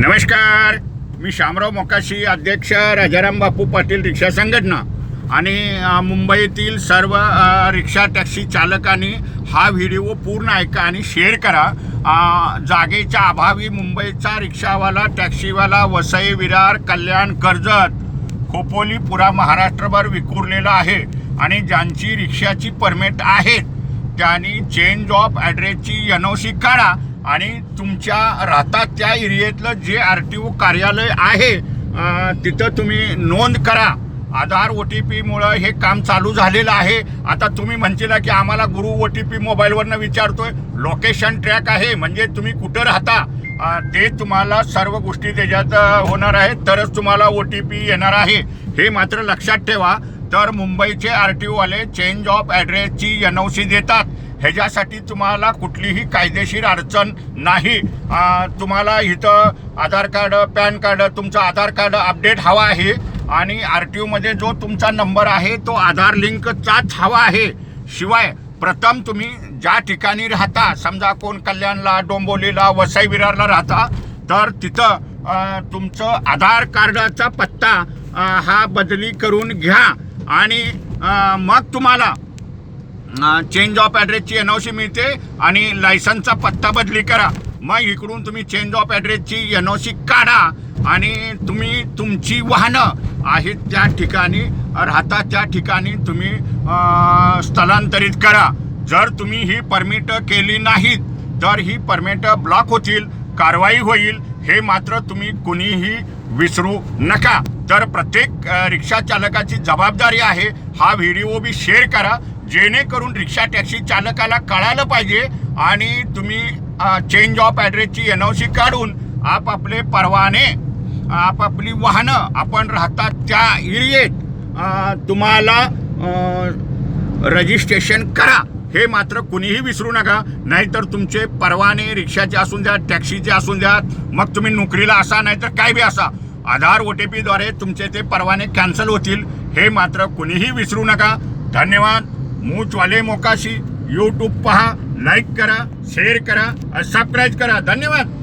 नमस्कार. मी शामराव मोकाशी अध्यक्ष राजाराम बापू पाटील रिक्षा संघटना. आणि मुंबईतील सर्व रिक्षा टॅक्सी चालकांनी हा व्हिडिओ पूर्ण ऐका आणि शेअर करा. जागेच्या अभावी मुंबईचा रिक्षावाला टॅक्सीवाला वसई विरार कल्याण कर्जत खोपोली पुरा महाराष्ट्रभर विखुरलेला आहे आणि ज्यांची रिक्षाची परमिट आहेत त्यांनी चेंज ऑफ ॲड्रेसची एन ओ सी काढा. आणि तुमच्या राहतात त्या एरियातलं जे आर टी ओ कार्यालय आहे तिथं तुम्ही नोंद करा. आधार ओ टी पीमुळं हे काम चालू झालेलं आहे. आता तुम्ही म्हणशील की आम्हाला गुरु ओ टी पी मोबाईलवरनं विचारतोय. लोकेशन ट्रॅक आहे म्हणजे तुम्ही कुठं राहता? ते तुम्हाला सर्व गोष्टी त्याच्यात होणार आहेत. तरच तुम्हाला ओ टी पी येणार आहे. हे मात्र लक्षात ठेवा. तर मुंबईचे आर टी ओवाले चेंज ऑफ ॲड्रेसची एन ओ सी देतात. ह्याच्यासाठी तुम्हाला कुठलीही कायदेशीर अडचण नाही. तुम्हाला इथं आधार कार्ड पॅन कार्ड तुमचं आधार कार्ड अपडेट हवा आहे. आणि आर टी ओमध्ये जो तुमचा नंबर आहे तो आधार लिंकचाच हवा आहे. शिवाय प्रथम तुम्ही ज्या ठिकाणी राहता समजा कोण कल्याणला डोंबोलीला वसई विरारला राहता तर तिथं तुमचं आधार कार्डाचा पत्ता हा बदली करून घ्या. आणि मग तुम्हाला चेंज ऑफ ॲड्रेसची एन ओ सी मिळते आणि लायसनचा पत्ता बदली करा. मग इकडून तुम्ही चेंज ऑफ ॲड्रेसची एन ओ सी काढा आणि तुम्ही तुमची वाहनं आहेत त्या ठिकाणी राहता त्या ठिकाणी तुम्ही स्थलांतरित करा. जर तुम्ही ही परमिट केली नाहीत तर ही परमिट ब्लॉक होतील कारवाई होईल. हे मात्र तुम्ही कुणीही विसरू नका. तर प्रत्येक रिक्षा चालकाची जबाबदारी आहे हा व्हिडिओ बी शेअर करा. जेणेकरून रिक्षा टॅक्सी चालकाला कळायला पाहिजे आणि तुम्ही चेंज ऑफ ॲड्रेसची एन ओ सी काढून आपापले परवाने आपापली वाहनं आपण राहतात त्या एरियेत तुम्हाला रजिस्ट्रेशन करा. हे मात्र कुणीही विसरू नका. नाहीतर तुमचे परवाने रिक्षाचे असून द्या टॅक्सीचे असून द्या मग तुम्ही नोकरीला असा नाहीतर काय बी असा. आधार ओ टी पीद्वारे तुमचे ते परवाने कॅन्सल होतील हे मात्र कुणीही विसरू नका. धन्यवाद. मूचवाले मोकाशी. यूट्यूब पहा लाईक करा शेअर करा सबस्क्राईब करा. धन्यवाद.